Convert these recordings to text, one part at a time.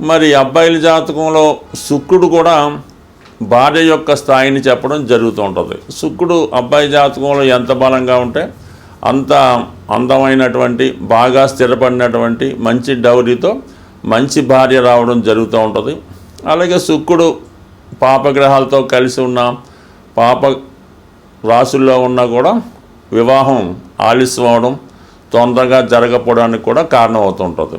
మరి అబ్బాయిల జాతకంలో శుక్రుడు కూడా భార్య యొక్క స్థాయిని చెప్పడం జరుగుతూ ఉంటుంది. శుక్రుడు అబ్బాయి జాతకంలో ఎంత బలంగా ఉంటే అంత అందమైనటువంటి బాగా స్థిరపడినటువంటి మంచి డౌరీతో మంచి భార్య రావడం జరుగుతూ ఉంటుంది. అలాగే శుక్రుడు పాపగ్రహాలతో కలిసి ఉన్న పాప రాసుల్లో ఉన్నా కూడా వివాహం ఆలస్యం అవడం తొందరగా జరగకపోవడానికి కూడా కారణమవుతుంటుంది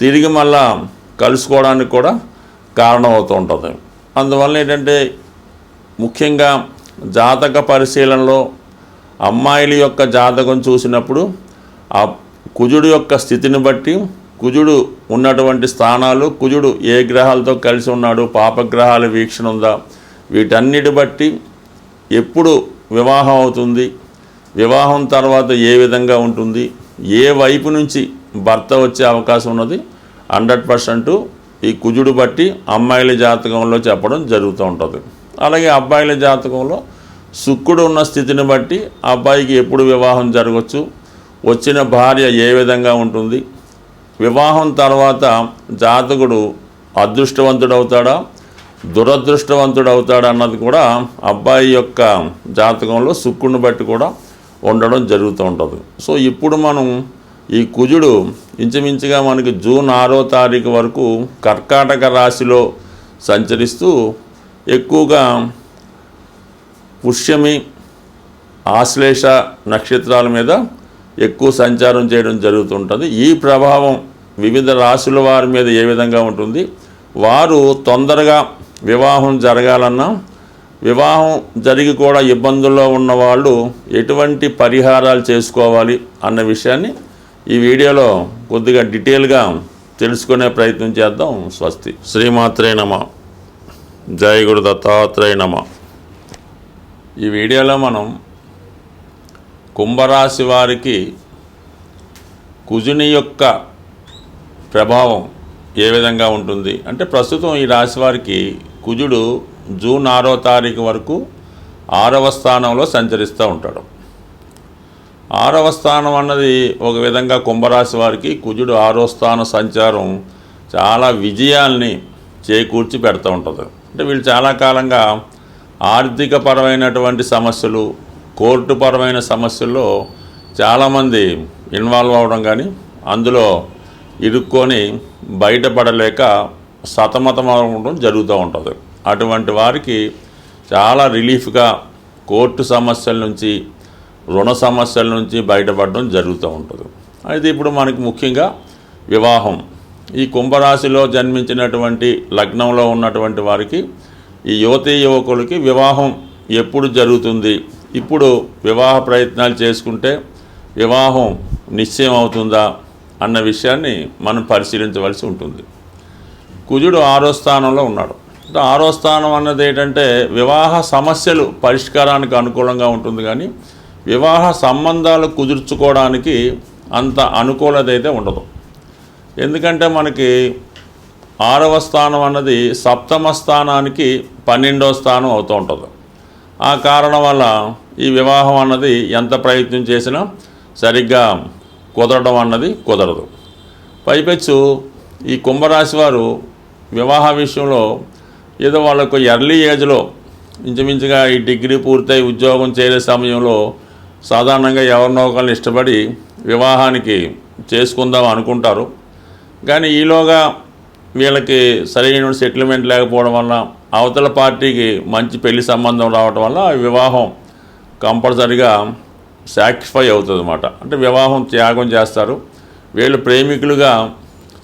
తిరిగి మళ్ళా కలుసుకోవడానికి కూడా కారణం అవుతూ ఉంటుంది. అందువల్ల ఏంటంటే ముఖ్యంగా జాతక పరిశీలనలో అమ్మాయిల యొక్క జాతకం చూసినప్పుడు ఆ కుజుడు యొక్క స్థితిని బట్టి కుజుడు ఉన్నటువంటి స్థానాలు కుజుడు ఏ గ్రహాలతో కలిసి ఉన్నాడు పాపగ్రహాల వీక్షణ ఉందా వీటన్నిటి బట్టి ఎప్పుడు వివాహం అవుతుంది వివాహం తర్వాత ఏ విధంగా ఉంటుంది ఏ వైపు నుంచి భర్త వచ్చే అవకాశం ఉన్నది. హండ్రెడ్ పర్సెంట్ ఈ కుజుడు బట్టి అమ్మాయిల జాతకంలో చెప్పడం జరుగుతూ ఉంటుంది. అలాగే అబ్బాయిల జాతకంలో శుక్రుడు ఉన్న స్థితిని బట్టి అబ్బాయికి ఎప్పుడు వివాహం జరగవచ్చు వచ్చిన భార్య ఏ విధంగా ఉంటుంది వివాహం తర్వాత జాతకుడు అదృష్టవంతుడవుతాడా దురదృష్టవంతుడవుతాడా అన్నది కూడా అబ్బాయి యొక్క జాతకంలో శుక్రుని బట్టి కూడా ఉండడం జరుగుతూ ఉంటుంది. సో ఇప్పుడు మనం ఈ కుజుడు ఇంచుమించుగా మనకి జూన్ ఆరో తారీఖు వరకు కర్కాటక రాశిలో సంచరిస్తూ ఎక్కువగా పుష్యమి ఆశ్లేష నక్షత్రాల మీద ఎక్కువ సంచారం చేయడం జరుగుతుంటుంది. ఈ ప్రభావం వివిధ రాశుల వారి మీద ఏ విధంగా ఉంటుంది? వారు తొందరగా వివాహం జరగాలన్నా వివాహం జరిగి కూడా ఇబ్బందుల్లో ఉన్న వాళ్ళు ఎటువంటి పరిహారాలు చేసుకోవాలి అన్న విషయాన్ని ఈ వీడియోలో కొద్దిగా డీటెయిల్గా తెలుసుకునే ప్రయత్నం చేద్దాం. స్వస్తి. శ్రీమాత్రే నమ. జయ గురు దత్తాత్రేయ నమ. ఈ వీడియోలో మనం కుంభరాశి వారికి కుజుని యొక్క ప్రభావం ఏ విధంగా ఉంటుంది? అంటే ప్రస్తుతం ఈ రాశి వారికి కుజుడు జూన్ ఆరో తారీఖు వరకు ఆరవ స్థానంలో సంచరిస్తూ ఉంటాడు. ఆరవ స్థానం అన్నది ఒక విధంగా కుంభరాశి వారికి కుజుడు ఆరో స్థాన సంచారం చాలా విజయాల్ని చేకూర్చి పెడుతూ ఉంటుంది. అంటే వీళ్ళు చాలా కాలంగా ఆర్థిక పరమైనటువంటి సమస్యలు కోర్టు పరమైన సమస్యల్లో చాలామంది ఇన్వాల్వ్ అవ్వడం కానీ అందులో ఇరుక్కొని బయటపడలేక సతమతం అవ్వడం జరుగుతూ ఉంటుంది. అటువంటి వారికి చాలా రిలీఫ్గా కోర్టు సమస్యల నుంచి రుణ సమస్యల నుంచి బయటపడడం జరుగుతూ ఉంటుంది. అయితే ఇప్పుడు మనకి ముఖ్యంగా వివాహం. ఈ కుంభరాశిలో జన్మించినటువంటి లగ్నంలో ఉన్నటువంటి వారికి ఈ యువతీ యువకులకి వివాహం ఎప్పుడు జరుగుతుంది? ఇప్పుడు వివాహ ప్రయత్నాలు చేసుకుంటే వివాహం నిశ్చయం అవుతుందా? అన్న విషయాన్ని మనం పరిశీలించవలసి ఉంటుంది. కుజుడు ఆరో స్థానంలో ఉన్నాడు. ఆరో స్థానం అన్నది ఏంటంటే వివాహ సమస్యలు పరిష్కారానికి అనుకూలంగా ఉంటుంది కానీ వివాహ సంబంధాలు కుదుర్చుకోవడానికి అంత అనుకూలత ఉండదు. ఎందుకంటే మనకి ఆరవ స్థానం అన్నది సప్తమ స్థానానికి పన్నెండవ స్థానం అవుతూ ఉంటుంది. ఆ కారణం వల్ల ఈ వివాహం అన్నది ఎంత ప్రయత్నం చేసినా సరిగ్గా కుదరడం అన్నది కుదరదు. పైపెచ్చు ఈ కుంభరాశి వారు వివాహ విషయంలో ఏదో వాళ్ళకు ఎర్లీ ఏజ్లో ఇంచుమించుగా ఈ డిగ్రీ పూర్తయి ఉద్యోగం చేరే సమయంలో సాధారణంగా ఎవరినో ఒకరిని ఇష్టపడి వివాహానికి చేసుకుందాం అనుకుంటారు. కానీ ఈలోగా వీళ్ళకి సరైన సెటిల్మెంట్ లేకపోవడం వల్ల అవతల పార్టీకి మంచి పెళ్ళి సంబంధం రావడం వల్ల వివాహం కంపల్సరిగా సాక్రిఫై అవుతుంది అన్నమాట అంటే వివాహం త్యాగం చేస్తారు. వీళ్ళు ప్రేమికులుగా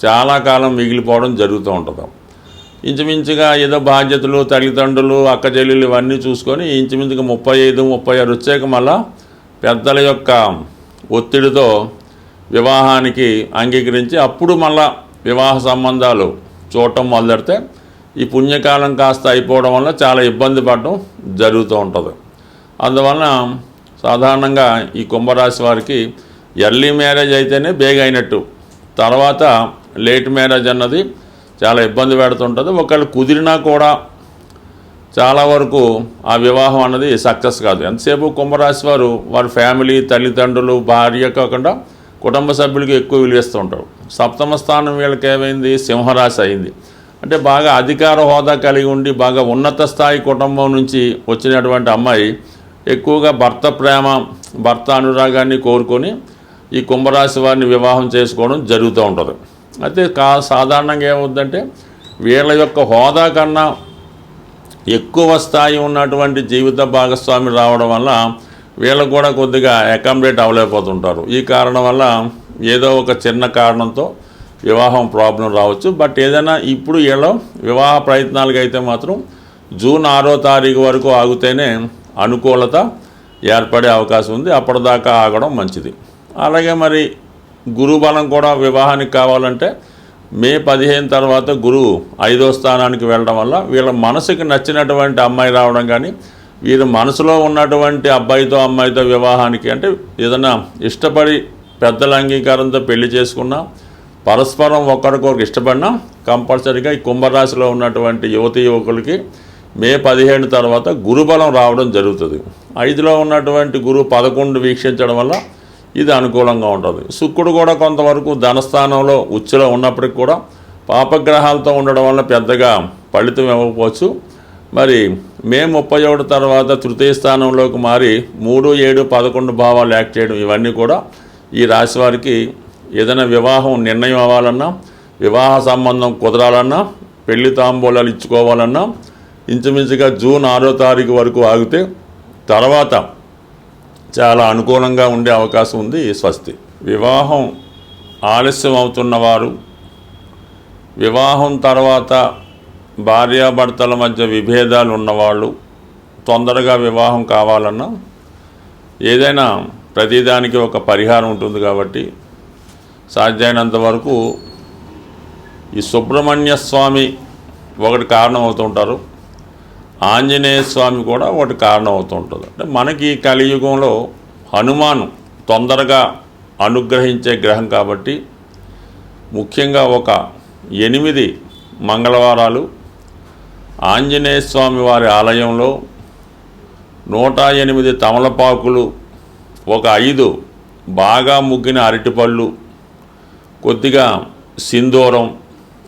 చాలా కాలం మిగిలిపోవడం జరుగుతూ ఉంటుంది. ఇంచుమించుగా ఏదో బాధ్యతలు తల్లిదండ్రులు అక్క చెల్లెలు ఇవన్నీ చూసుకొని ఇంచుమించుగా ముప్పై ఐదు ముప్పై ఆరు వచ్చాక మళ్ళీ పెద్దల యొక్క ఒత్తిడితో వివాహానికి అంగీకరించి అప్పుడు మళ్ళా వివాహ సంబంధాలు చూడటం మొదలెడితే ఈ పుణ్యకాలం కాస్త అయిపోవడం వల్ల చాలా ఇబ్బంది పడడం జరుగుతూ ఉంటుంది. అందువలన సాధారణంగా ఈ కుంభరాశి వారికి ఎర్లీ మ్యారేజ్ అయితేనే బేగ్ అయినట్టు. తర్వాత లేట్ మ్యారేజ్ అన్నది చాలా ఇబ్బంది పెడుతుంటుంది. ఒకవేళ కుదిరినా కూడా చాలా వరకు ఆ వివాహం అన్నది సక్సెస్ కాదు. ఎంతసేపు కుంభరాశి వారు వారి ఫ్యామిలీ తల్లిదండ్రులు భార్య కాకుండా కుటుంబ సభ్యులకి ఎక్కువ విలువిస్తూ ఉంటారు. సప్తమ స్థానం వీళ్ళకి ఏమైంది? సింహరాశి అయింది. అంటే బాగా అధికార హోదా కలిగి ఉండి బాగా ఉన్నత స్థాయి కుటుంబం నుంచి వచ్చినటువంటి అమ్మాయి ఎక్కువగా భర్త ప్రేమ భర్త అనురాగాన్ని కోరుకొని ఈ కుంభరాశి వారిని వివాహం చేసుకోవడం జరుగుతూ ఉంటుంది. అయితే కా సాధారణంగా ఏమవుద్దంటే వీళ్ళ యొక్క హోదా కన్నా ఎక్కువ స్థాయి ఉన్నటువంటి జీవిత భాగస్వామి రావడం వల్ల వీళ్ళకు కూడా కొద్దిగా అకామిడేట్ అవ్వలేకపోతుంటారు. ఈ కారణం వల్ల ఏదో ఒక చిన్న కారణంతో వివాహం ప్రాబ్లం రావచ్చు. బట్ ఏదైనా ఇప్పుడు వీళ్ళ వివాహ ప్రయత్నాలకు అయితే మాత్రం జూన్ ఆరో తారీఖు వరకు ఆగితేనే అనుకూలత ఏర్పడే అవకాశం ఉంది. అప్పటిదాకా ఆగడం మంచిది. అలాగే మరి గురుబలం కూడా వివాహానికి కావాలంటే మే పదిహేను తర్వాత గురువు ఐదో స్థానానికి వెళ్ళడం వల్ల వీళ్ళ మనసుకి నచ్చినటువంటి అమ్మాయి రావడం కానీ వీరి మనసులో ఉన్నటువంటి అబ్బాయితో అమ్మాయితో వివాహానికి అంటే ఏదైనా ఇష్టపడి పెద్దల అంగీకారంతో పెళ్ళి చేసుకున్నా పరస్పరం ఒకరికొకరు ఇష్టపడినా కంపల్సరీగా ఈ కుంభరాశిలో ఉన్నటువంటి యువతి యువకులకి మే పదిహేను తర్వాత గురుబలం రావడం జరుగుతుంది. ఐదులో ఉన్నటువంటి గురువు పదకొండు వీక్షించడం వల్ల ఇది అనుకూలంగా ఉంటుంది. శుక్రుడు కూడా కొంతవరకు ధనస్థానంలో ఉచ్చులో ఉన్నప్పటికి కూడా పాపగ్రహాలతో ఉండడం వల్ల పెద్దగా ఫలితం ఇవ్వకపోవచ్చు. మరి మే ముప్పై ఒకటి తర్వాత తృతీయ స్థానంలోకి మారి మూడు ఏడు పదకొండు భావాలు యాక్ట్ చేయడం ఇవన్నీ కూడా ఈ రాశి వారికి ఏదైనా వివాహం నిర్ణయం అవ్వాలన్నా వివాహ సంబంధం కుదరాలన్నా పెళ్ళి తాంబూలాలు ఇచ్చుకోవాలన్నా ఇంచుమించుగా జూన్ ఆరో తారీఖు వరకు ఆగితే తర్వాత చాలా అనుకూలంగా ఉండే అవకాశం ఉంది స్వస్తి. వివాహం ఆలస్యం అవుతున్న వారు వివాహం తర్వాత భార్యాభర్తల మధ్య విభేదాలు ఉన్నవాళ్ళు తొందరగా వివాహం కావాలన్నా ఏదైనా ప్రతిదానికి ఒక పరిహారం ఉంటుంది కాబట్టి సాధ్యమైనంత వరకు ఈ సుబ్రహ్మణ్య స్వామి ఒకటి కారణం అవుతుంటారు ఆంజనేయ స్వామి కూడా ఒకటి కారణం అవుతుంటుంది అంటే మనకి ఈ కలియుగంలో హనుమాన్ తొందరగా అనుగ్రహించే గ్రహం కాబట్టి ముఖ్యంగా ఒక ఎనిమిది మంగళవారాలు ఆంజనేయ స్వామి వారి ఆలయంలో నూట ఎనిమిది తమలపాకులు ఒక ఐదు బాగా ముగ్గిన అరటిపళ్ళు కొద్దిగా సింధూరం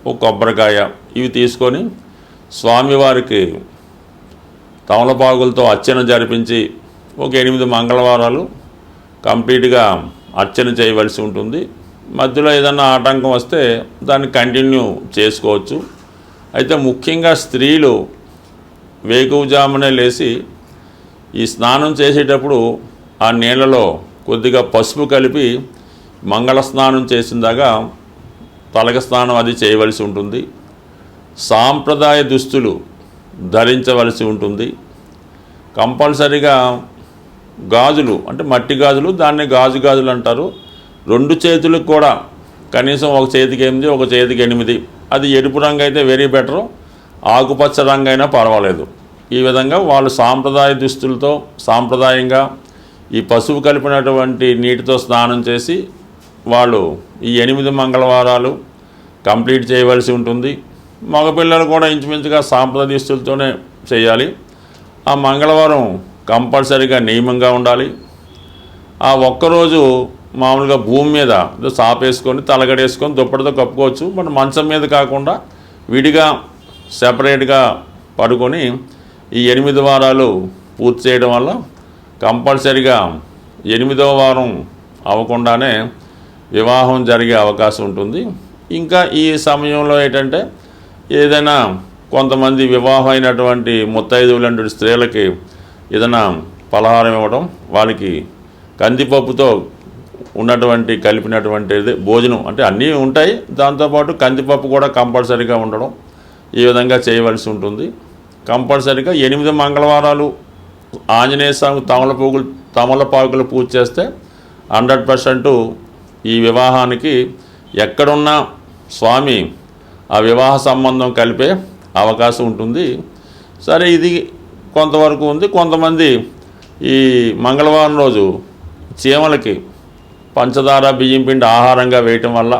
ఒక కొబ్బరికాయ ఇవి తీసుకొని స్వామివారికి తమలపాకులతో అర్చన జరిపించి ఒక ఎనిమిది మంగళవారాలు కంప్లీట్గా అర్చన చేయవలసి ఉంటుంది. మధ్యలో ఏదన్నా ఆటంకం వస్తే దాన్ని కంటిన్యూ చేసుకోవచ్చు. అయితే ముఖ్యంగా స్త్రీలు వేకువజామునే లేచి ఈ స్నానం చేసేటప్పుడు ఆ నీళ్ళలో కొద్దిగా పసుపు కలిపి మంగళ స్నానం చేసిందాగా తలక స్నానం అది చేయవలసి ఉంటుంది. సాంప్రదాయ దుస్తులు ధరించవలసి ఉంటుంది. కంపల్సరిగా గాజులు అంటే మట్టి గాజులు దాన్ని గాజు గాజులు అంటారు. రెండు చేతులకు కూడా కనీసం ఒక చేతికి ఎనిమిది ఒక చేతికి ఎనిమిది. అది ఎరుపు రంగు అయితే వెరీ బెటర్ ఆకుపచ్చ రంగు అయినా పర్వాలేదు. ఈ విధంగా వాళ్ళు సాంప్రదాయ దుస్తులతో సాంప్రదాయంగా ఈ పసుపు కలిపినటువంటి నీటితో స్నానం చేసి వాళ్ళు ఈ ఎనిమిది మంగళవారాలు కంప్లీట్ చేయవలసి ఉంటుంది. మగపిల్లలు కూడా ఇంచుమించుగా సాంప్రదాయస్తులతోనే చేయాలి. ఆ మంగళవారం కంపల్సరీగా నియమంగా ఉండాలి. ఆ ఒక్కరోజు మామూలుగా భూమి మీద సాపేసుకొని తలగడేసుకొని దుప్పటితో కప్పుకోవచ్చు. మన మంచం మీద కాకుండా విడిగా సెపరేట్గా పడుకొని ఈ ఎనిమిది వారాలు పూర్తి చేయడం వల్ల కంపల్సరిగా ఎనిమిదవ వారం అవ్వకుండానే వివాహం జరిగే అవకాశం ఉంటుంది. ఇంకా ఈ సమయంలో ఏంటంటే ఏదైనా కొంతమంది వివాహమైనటువంటి ముత్తైదువులంటి స్త్రీలకి ఏదైనా పలహారం ఇవ్వడం వాళ్ళకి కందిపప్పుతో ఉన్నటువంటి కలిపినటువంటిది భోజనం అంటే అన్నీ ఉంటాయి. దాంతోపాటు కందిపప్పు కూడా కంపల్సరీగా ఉండడం ఈ విధంగా చేయవలసి ఉంటుంది. కంపల్సరీగా ఎనిమిది మంగళవారాలు ఆంజనేయ స్వామి తమలపాకులు తమలపాకులు పూజ చేస్తే హండ్రెడ్ పర్సెంట్ ఈ వివాహానికి ఎక్కడున్నా స్వామి ఆ వివాహ సంబంధం కలిపే అవకాశం ఉంటుంది. సరే ఇది కొంతవరకు ఉంది. కొంతమంది ఈ మంగళవారం రోజు చీమలకి పంచదార బియ్యం పిండి ఆహారంగా వేయటం వల్ల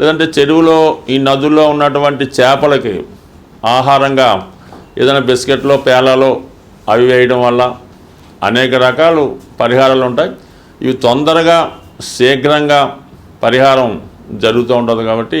లేదంటే చెరువులో ఈ నదుల్లో ఉన్నటువంటి చేపలకి ఆహారంగా ఏదైనా బిస్కెట్లో పేలాలో అవి వేయడం వల్ల అనేక రకాలు పరిహారాలు ఉంటాయి. ఇవి తొందరగా శీఘ్రంగా పరిహారం జరుగుతూ ఉంటుంది కాబట్టి